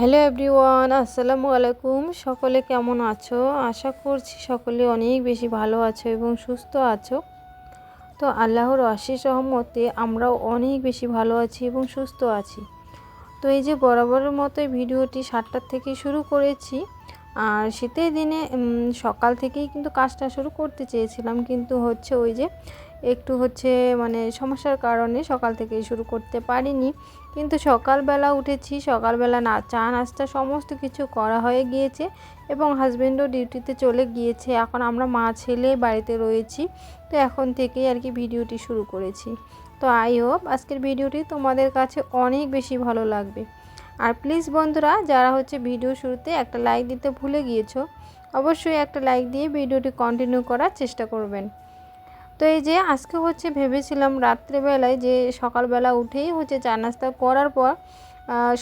Hello everyone, আসসালামু আলাইকুম। সকলে কেমন আছো? আশা করছি সকলে অনেক বেশি ভালো আছো এবং সুস্থ আছো। তো আল্লাহর আশিস সহমতে আমরাও অনেক বেশি ভালো আছি এবং সুস্থ আছি। তো এই যে বরাবরের মতোই ভিডিওটি সাতটার থেকে শুরু করেছি। আর শীতের দিনে সকাল থেকেই কিন্তু কাজটা শুরু করতে চেয়েছিলাম। কিন্তু হচ্ছে ওই যে একটু হচ্ছে মানে সমস্যার কারণে সকাল থেকেই শুরু করতে পারিনি। কিন্তু সকালবেলা উঠেছি, সকালবেলা না, চা, নাস্তা সমস্ত কিছু করা হয়ে গিয়েছে এবং হাজব্যান্ডও ডিউটিতে চলে গিয়েছে। এখন আমরা মা, ছেলে বাড়িতে রয়েছি। তো এখন থেকেই আর কি ভিডিওটি শুরু করেছি। তো আই হোপ আজকের ভিডিওটি তোমাদের কাছে অনেক বেশি ভালো লাগবে। আর প্লিজ বন্ধুরা, যারা হচ্ছে ভিডিও শুরুতে একটা লাইক দিতে ভুলে গিয়েছো, অবশ্যই একটা লাইক দিয়ে ভিডিওটি কন্টিনিউ করার চেষ্টা করবেন। তো এই যে আজকে হচ্ছে ভেবেছিলাম রাত্রেবেলায় যে সকালবেলা উঠেই হচ্ছে চা নাস্তা করার পর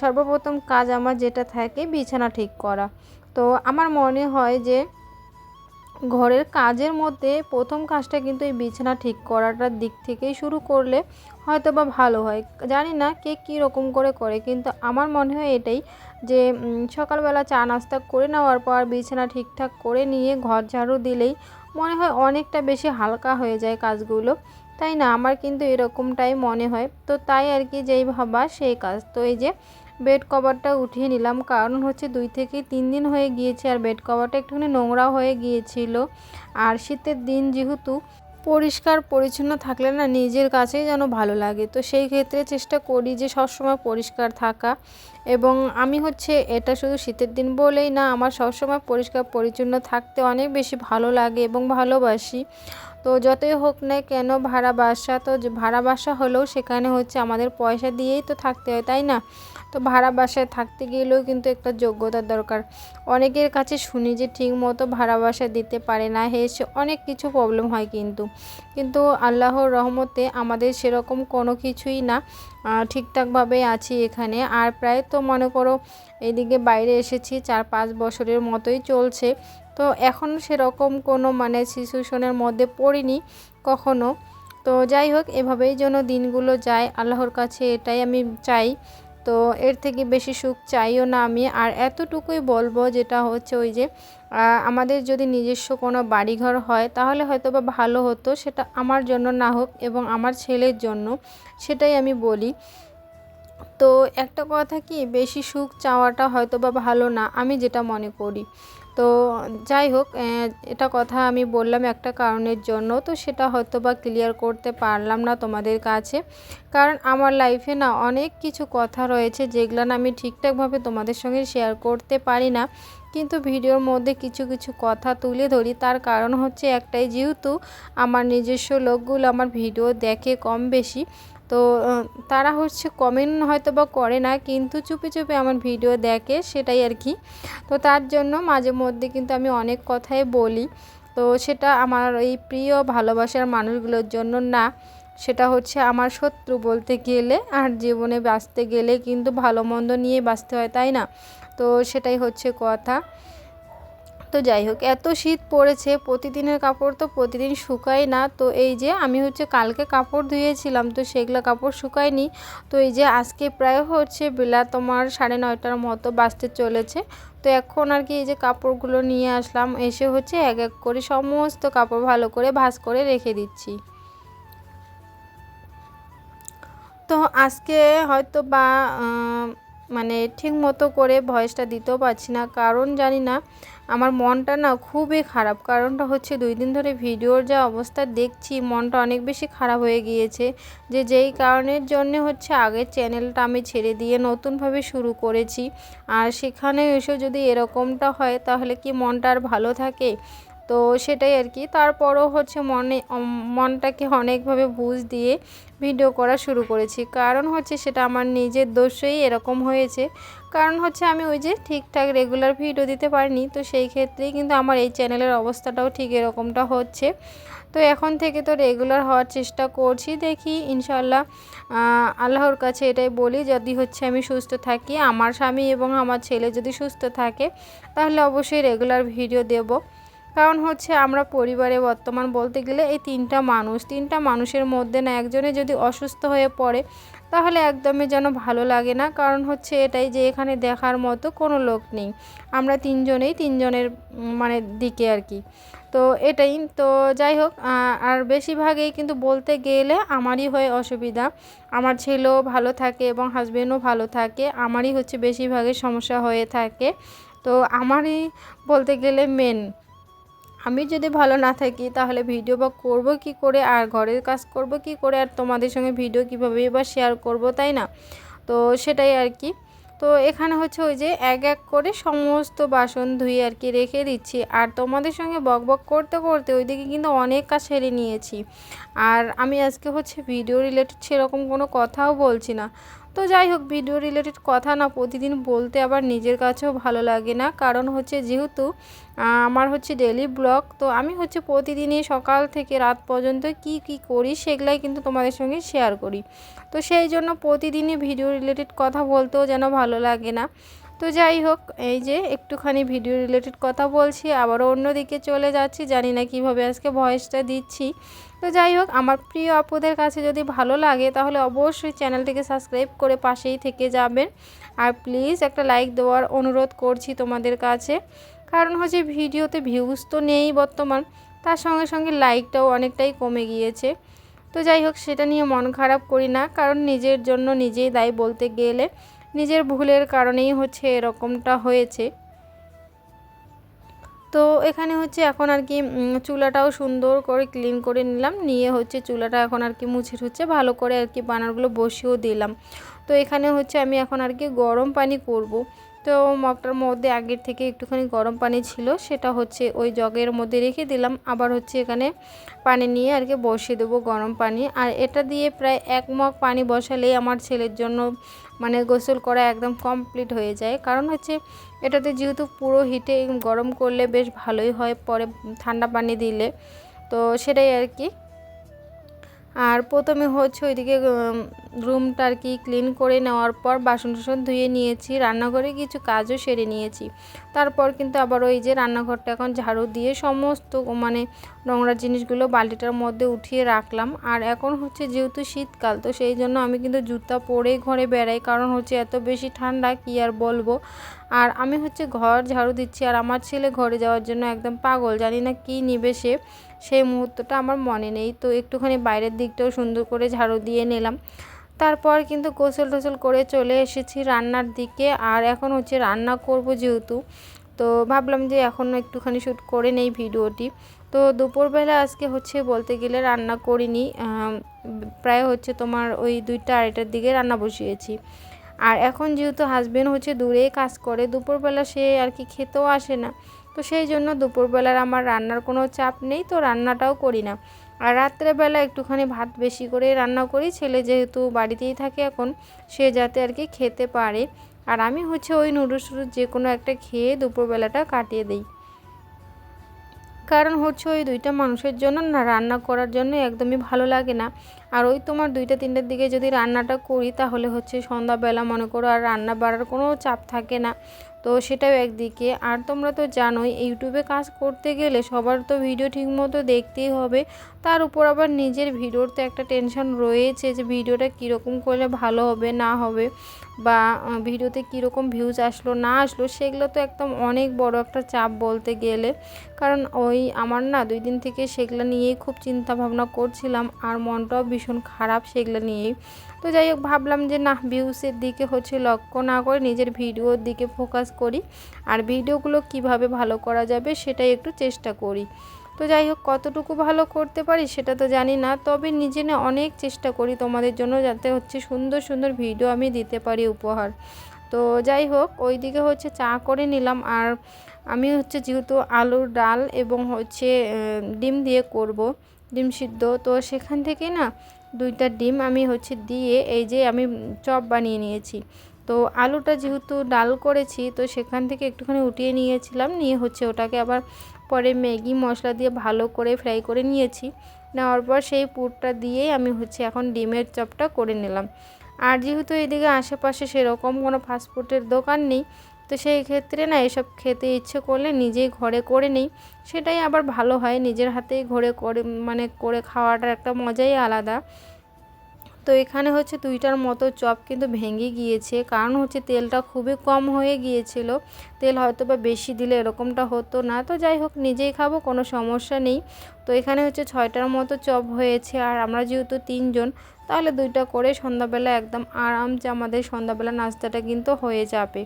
সর্বপ্রথম কাজ আমার যেটা থাকে বিছানা ঠিক করা। তো আমার মনে হয় যে ঘরের কাজের মধ্যে প্রথম কাজটা কিন্তু এই বিছানা ঠিক করাটার দিক থেকেই শুরু করলে হয়তো বা ভালো হয়। জানি না কে কী রকম করে করে, কিন্তু আমার মনে হয় এটাই যে সকালবেলা চা নাস্তা করে নেওয়ার পর বিছানা ঠিকঠাক করে নিয়ে ঘর ঝাড়ু দিলেই মনে হয় অনেকটা বেশি হালকা হয়ে যায় কাজগুলো। তাই না? আমার কিন্তু এরকমটাই মনে হয়। তো তাই আর কি যেই ভাবা সেই কাজ। তো এই যে বেড কভারটা উঠিয়ে নিলাম। কারণ হচ্ছে দুই থেকে তিন দিন হয়ে গিয়েছে আর বেড কভারটা একটুখানি নোংরা হয়ে গিয়েছিল। আর শীতের দিন যেহেতু পরিষ্কার, পরিচ্ছন্ন থাকলে না নিজের কাছেই যেন ভালো লাগে। তো সেই ক্ষেত্রে চেষ্টা করি যে সবসময় পরিষ্কার থাকা। এবং আমি হচ্ছে এটা শুধু শীতের দিন বলেই না, আমার সবসময় পরিষ্কার, পরিচ্ছন্ন থাকতে অনেক বেশি ভালো লাগে এবং ভালোবাসি। তো যতই হোক না কেন ভাড়া বাসা, তো ভাড়া বাসা হলেও সেখানে হচ্ছে আমাদের পয়সা দিয়েই তো থাকতে হয়, তাই না? তো ভাড়া বাসায় থাকতে গেলেও কিন্তু একটা যোগ্যতার দরকার। অনেকের কাছে শুনি যে ঠিক মতো ভাড়া বাসা দিতে পারে না, হেসে অনেক কিছু প্রবলেম হয় কিন্তু। কিন্তু আল্লাহর রহমতে আমাদের সেরকম কোনো কিছুই না ঠিকঠাকভাবে আছি এখানে। আর প্রায় তো মনে করো এদিকে বাইরে এসেছি চার পাঁচ বছরের মতোই চলছে। তো এখন সেরকম কোনো মানে সিচুয়েশনের মধ্যে পড়িনি কখনো। তো যাই হোক, এভাবেই যেন দিনগুলো যায়। আল্লাহর কাছে এটাই আমি চাই তো এর থেকে বেশি সুখ চাইও না আমি। আর এতটুকুই বলব যেটা হচ্ছে ওই যে আমাদের যদি নিজস্ব কোনো বাড়িঘর হয়, তাহলে হয়তো বা ভালো হতো। সেটা আমার জন্য না হোক এবং আমার ছেলের জন্য, সেটাই আমি বলি। তো একটা কথা কি, বেশি সুখ চাওয়াটা হয়তো বা ভালো না, আমি যেটা মনে করি। তো যাই হোক এটা কথা আমি বললাম একটা কারণের জন্য, তো সেটা হয়তো বা ক্লিয়ার করতে পারলাম না তোমাদের কাছে। কারণ আমার লাইফে না অনেক কিছু কথা রয়েছে যেগুলো না আমি ঠিকঠাকভাবে তোমাদের সঙ্গে শেয়ার করতে পারি না। কিন্তু ভিডিওর মধ্যে কিছু কিছু কথা তুলে ধরি। তার কারণ হচ্ছে একটাই, যেহেতু আমার নিজস্ব লোকগুলো আমার ভিডিও দেখে কম বেশি তো তারা হচ্ছে কমেন্ট হয়তো বা করে না, কিন্তু চুপি চুপি আমার ভিডিও দেখে সেটাই আর কি। তো তার জন্য মাঝে মধ্যে কিন্তু আমি অনেক কথাই বলি। তো সেটা আমার এই প্রিয় ভালোবাসার মানুষগুলোর জন্য না, সেটা হচ্ছে আমার শত্রু বলতে গেলে আর জীবনে বাঁচতে গেলে কিন্তু ভালো মন্দ নিয়ে বাঁচতে হয়, তাই না? তো সেটাই হচ্ছে কথা। তো যাই হোক, এত শীত পড়েছে, প্রতিদিনের কাপড় তো প্রতিদিন শুকায় না। তো এই যে আমি হচ্ছে কালকে কাপড় ধুয়েছিলাম, তো সেগুলো কাপড় শুকায়নি। তো এই যে আজকে প্রায় হচ্ছে বেলা তোমার সাড়ে নয়টার মতো বাঁচতে চলেছে। তো এখন আর কি এই যে কাপড়গুলো নিয়ে আসলাম, এসে হচ্ছে এক এক করে সমস্ত কাপড় ভালো করে ভাজ করে রেখে দিচ্ছি। তো আজকে হয়তো বা মানে ঠিক মতো করে ভয়েসটা দিতেও পারছি না। কারণ জানি না, আমার মনটা না খুবই খারাপ। কারণটা হচ্ছে দুই দিন ধরে ভিডিওর যা অবস্থা দেখছি, মনটা অনেক বেশি খারাপ হয়ে গিয়েছে। যে যেই কারণের জন্য হচ্ছে আগের চ্যানেলটা আমি ছেড়ে দিয়ে নতুনভাবে শুরু করেছি। আর সেখানে এসে যদি এরকমটা হয়, তাহলে কি মনটা আর ভালো থাকে? তো সেটাই আর কি। তারপরও হচ্ছে মনে, মনটাকে অনেকভাবে বুঝ দিয়ে ভিডিও করা শুরু করেছি। কারণ হচ্ছে সেটা আমার নিজের দোষেই এরকম হয়েছে। কারণ হচ্ছে আমি ওই যে ঠিকঠাক রেগুলার ভিডিও দিতে পারিনি, তো সেই ক্ষেত্রেই কিন্তু আমার এই চ্যানেলের অবস্থাটাও ঠিক এরকমটা হচ্ছে। তো এখন থেকে তো রেগুলার হওয়ার চেষ্টা করছি, দেখি ইনশাল্লাহ আল্লাহর কাছে এটাই বলি, যদি হচ্ছে আমি সুস্থ থাকি, আমার স্বামী এবং আমার ছেলে যদি সুস্থ থাকে, তাহলে অবশ্যই রেগুলার ভিডিও দেব। কারণ হচ্ছে আমরা পরিবারে বর্তমান বলতে গেলে এই তিনটা মানুষ, তিনটা মানুষের মধ্যে না একজনে যদি অসুস্থ হয়ে পড়ে, তাহলে একদমই যেন ভালো লাগে না। কারণ হচ্ছে এটাই যে এখানে দেখার মতো কোনো লোক নেই। আমরা তিনজনেই তিনজনের মানে দিকে আর কি। তো এটাই, তো যাই হোক আর বেশিরভাগই কিন্তু বলতে গেলে আমারই হয় অসুবিধা। আমার ছেলেও ভালো থাকে এবং হাজব্যান্ডও ভালো থাকে। আমারই হচ্ছে বেশিরভাগই সমস্যা হয়ে থাকে। তো আমারই বলতে গেলে মেন আমি যদি ভালো না থাকি, তাহলে ভিডিও বা করব কি করে? আর ঘরের কাজ করব কি করে? আর তোমাদের সঙ্গে ভিডিও কীভাবে বা শেয়ার করব, তাই না? তো সেটাই আর কি। তো এখানে হচ্ছে ওই যে এক এক করে সমস্ত বাসন ধুয়ে আর কি রেখে দিচ্ছি। আর তোমাদের সঙ্গে বক বক করতে করতে ওইদিকে কিন্তু অনেক কাজ সেরে নিয়েছি। আর আমি আজকে হচ্ছে ভিডিও রিলেটেড সেরকম কোনো কথাও বলছি না। তো যাই হোক ভিডিও রিলেটেড কথা না, প্রতিদিন বলতে আবার নিজের কাছেও ভালো লাগে না। কারণ হচ্ছে যেহেতু আমার হচ্ছে ডেলি ব্লগ তো আমি হচ্ছে প্রতিদিনই সকাল থেকে রাত পর্যন্ত কি কি করি সেগুলাই কিন্তু তোমাদের সঙ্গে শেয়ার করি। তো সেই জন্য প্রতিদিনই ভিডিও রিলেটেড কথা বলতেও যেন ভালো লাগে না। তো যাই হোক, এই যে একটুখানি ভিডিও রিলেটেড কথা বলছি, আবারও অন্যদিকে চলে যাচ্ছি, জানি না কীভাবে আজকে ভয়েসটা দিচ্ছি। তো যাই হোক, আমার প্রিয় আপুদের কাছে যদি ভালো লাগে, তাহলে অবশ্যই চ্যানেলটিকে সাবস্ক্রাইব করে পাশেই থেকে যাবেন। আর প্লিজ একটা লাইক দেওয়ার অনুরোধ করছি তোমাদের কাছে। কারণ হচ্ছে ভিডিওতে ভিউজ তো নেই বর্তমান, তার সঙ্গে সঙ্গে লাইকটাও অনেকটাই কমে গিয়েছে। তো যাই হোক, সেটা নিয়ে মন খারাপ করি না, কারণ নিজের জন্য নিজেই দায়ী বলতে গেলে। নিজের ভুলের কারণেই হচ্ছে এরকমটা হয়েছে। তো এখানে হচ্ছে এখন আর কি চুলাটাও সুন্দর করে ক্লিন করে নিলাম। নিয়ে হচ্ছে চুলাটা এখন আর কি মুছে হচ্ছে ভালো করে আর কি বানারগুলো বসিয়েও দিলাম। তো এখানে হচ্ছে আমি এখন আর কি গরম পানি করব। তো মগটার মধ্যে আগের থেকে একটুখানি গরম পানি ছিল, সেটা হচ্ছে ওই জগের মধ্যে রেখে দিলাম। আবার হচ্ছে এখানে পানি নিয়ে আর কি বসিয়ে দেবো গরম পানি। আর এটা দিয়ে প্রায় এক মগ পানি বসালেই আমার ছেলের জন্য মানে গোসল করা একদম কমপ্লিট হয়ে যায়। কারণ হচ্ছে এটাতে যেহেতু পুরো হিটে গরম করলে বেশ ভালোই হয়, পরে ঠান্ডা পানি দিলে। তো সেটাই আর কি। আর প্রথমে হচ্ছে ওইদিকে রুমটা আর কি ক্লিন করে নেওয়ার পর বাসন টাসন ধুয়ে নিয়েছি, রান্নাঘরে কিছু কাজও সেরে নিয়েছি। তারপর কিন্তু আবার ওই যে রান্নাঘরটা এখন ঝাড়ু দিয়ে সমস্ত মানে নোংরা জিনিসগুলো বালতিটার মধ্যে উঠিয়ে রাখলাম। আর এখন হচ্ছে যেহেতু শীতকাল, তো সেই জন্য আমি কিন্তু জুতা পরেই ঘরে বেড়াই, কারণ হচ্ছে এত বেশি ঠান্ডা কি আর বলব? আর আমি হচ্ছে ঘর ঝাড়ু দিচ্ছি, আর আমার ছেলে ঘরে যাওয়ার জন্য একদম পাগল, জানি না কি নিবে সে। সেই মুহূর্তটা আমার মনে নেই। তো একটুখানি বাইরের দিকটাও সুন্দর করে ঝাড়ু দিয়ে নিলাম। তারপর কিন্তু গোসল টোসল করে চলে এসেছি রান্নার দিকে। আর এখন হচ্ছে রান্না করব যেহেতু। তো ভাবলাম যে এখন একটুখানি শ্যুট করে নেই ভিডিওটি। তো দুপুরবেলা আজকে হচ্ছে বলতে গেলে রান্না করিনি। প্রায় হচ্ছে তোমার ওই দুইটা আড়াইটার দিকে রান্না বসিয়েছি। আর এখন যেহেতু হাজব্যান্ড হচ্ছে দূরে কাজ করে, দুপুরবেলা সে আর কি খেতেও আসে না। তো সেই জন্য দুপুরবেলার আমার রান্নার কোনো চাপ নেই, তো রান্নাটাও করি না। আর রাত্রেবেলা একটুখানি ভাত বেশি করে রান্না করি, ছেলে যেহেতু বাড়িতেই থাকে এখন, সে যাতে আর কি খেতে পারে। আর আমি হচ্ছে ওই নুডলস যে কোনো একটা খেয়ে দুপুরবেলাটা কাটিয়ে দিই। কারণ হচ্ছে ওই দুইটা মানুষের জন্য না রান্না করার জন্য একদমই ভালো লাগে না। আর ওই তোমার দুইটা তিনটের দিকে যদি রান্নাটা করি তাহলে হচ্ছে সন্ধ্যাবেলা মনে করো আর রান্না বাড়ার কোনো চাপ থাকে না। তো সেটাও একদিকে। আর তোমরা তো জানোই, ইউটিউবে কাজ করতে গেলে সবার তো ভিডিও ঠিকমতো দেখতেই হবে। তার উপর আবার নিজের ভিডিওর তো একটা টেনশন রয়েছে যে ভিডিওটা কীরকম করলে ভালো হবে, না হবে। বা ভিডিওতে কীরকম ভিউজ আসলো, না আসলো, সেগুলো তো একদম অনেক বড় একটা চাপ বলতে গেলে। কারণ ওই আমার না দুই দিন থেকে সেগুলো নিয়েই খুব চিন্তা ভাবনা করছিলাম, আর মনটাও ভীষণ খারাপ সেগুলো নিয়েই। তো যাই হোক, ভাবলাম যে না ভিউসের দিকে হচ্ছে লক্ষ্য না করে নিজের ভিডিওর দিকে ফোকাস করি। আর ভিডিওগুলো কীভাবে ভালো করা যাবে সেটাই একটু চেষ্টা করি। তো যাই হোক, কতটুকু ভালো করতে পারি সেটা তো জানি না। তবে নিজে না অনেক চেষ্টা করি তোমাদের জন্য যাতে হচ্ছে সুন্দর সুন্দর ভিডিও আমি দিতে পারি উপহার। তো যাই হোক ওই দিকে হচ্ছে চা করে নিলাম। আর আমি হচ্ছে যেহেতু আলুর ডাল এবং হচ্ছে ডিম দিয়ে করব, ডিম সিদ্ধ, তো সেখান থেকে না দুইটা ডিম আমি হচ্ছে দিয়ে এই যে আমি চপ বানিয়ে নিয়েছি। তো আলুটা যেহেতু ডাল করেছি, তো সেখান থেকে একটুখানি উঠিয়ে নিয়েছিলাম। নিয়ে হচ্ছে ওটাকে আবার পরে ম্যাগি মশলা দিয়ে ভালো করে ফ্রাই করে নিয়েছি। নেওয়ার পর সেই পুরটা দিয়েই আমি হচ্ছে এখন ডিমের চপটা করে নিলাম। আর যেহেতু এদিকে আশেপাশে সেরকম কোনো ফাস্টফুডের দোকান নেই, তো সেই ক্ষেত্রে না এসব খেতে ইচ্ছে করলে নিজেই ঘরে করে নেই। সেটাই আবার ভালো হয়, নিজের হাতেই ঘরে করে মানে করে খাওয়াটার একটা মজাই আলাদা। তো এখানে হচ্ছে দুইটার মতো চপ কিন্তু ভেঙে গিয়েছে। কারণ হচ্ছে তেলটা খুবই কম হয়ে গিয়েছিল। তেল হয়তো বা বেশি দিলে এরকমটা হতো না। তো যাই হোক, নিজেই খাব, কোনো সমস্যা নেই। তো এখানে হচ্ছে ছয়টার মতো চপ হয়েছে আর আমরা যেহেতু তিনজন, তাহলে দুইটা করে সন্ধ্যাবেলা একদম আরামসে আমাদের সন্ধ্যাবেলা নাস্তাটা কিন্তু হয়ে যাবে।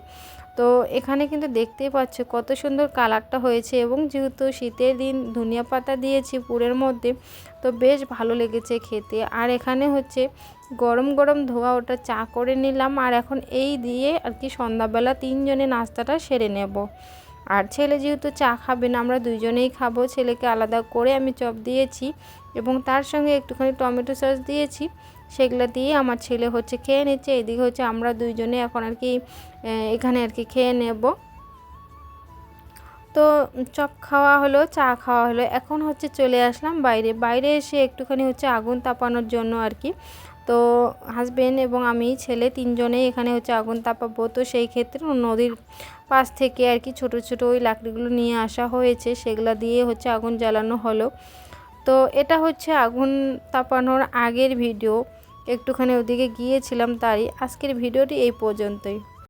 তো এখানে কিন্তু দেখতেই পাচ্ছ কত সুন্দর কালারটা হয়েছে এবং যেহেতু শীতের দিন ধনিয়া পাতা দিয়েছি পুরের মধ্যে, তো বেশ ভালো লেগেছে খেতে। আর এখানে হচ্ছে গরম গরম ধোয়া ওটা চা করে নিলাম আর এখন এই দিয়ে আর কি সন্ধ্যাবেলা তিনজনে নাস্তাটা সেরে নেব। আর ছেলে যেহেতু চা খাবে না, আমরা দুইজনেই খাব। ছেলেকে আলাদা করে আমি চপ দিয়েছি এবং তার সঙ্গে একটুখানি টমেটো সস দিয়েছি। সেগুলো দিয়ে আমার ছেলে হচ্ছে খেয়ে নিচ্ছে। এদিকে হচ্ছে আমরা দুইজনে এখন আর কি এখানে আর কি খেয়ে নেব। তো চপ খাওয়া হলো, চা খাওয়া হলো। এখন হচ্ছে চলে আসলাম বাইরে। বাইরে এসে একটুখানি হচ্ছে আগুন তাপানোর জন্য আর কি। তো হাজবেন্ড এবং আমি, ছেলে তিনজনেই এখানে হচ্ছে আগুন তাপাবো। তো সেই ক্ষেত্রে নদীর পাশ থেকে আর কি ছোট ছোট ওই লাকড়িগুলো নিয়ে আসা হয়েছে। সেগুলো দিয়ে হচ্ছে আগুন জ্বালানো হলো। তো এটা হচ্ছে আগুন তাপানোর আগের ভিডিও। একটুখানি ওদিকে গিয়েছিলাম তারই। আজকের ভিডিওটি এই পর্যন্তই।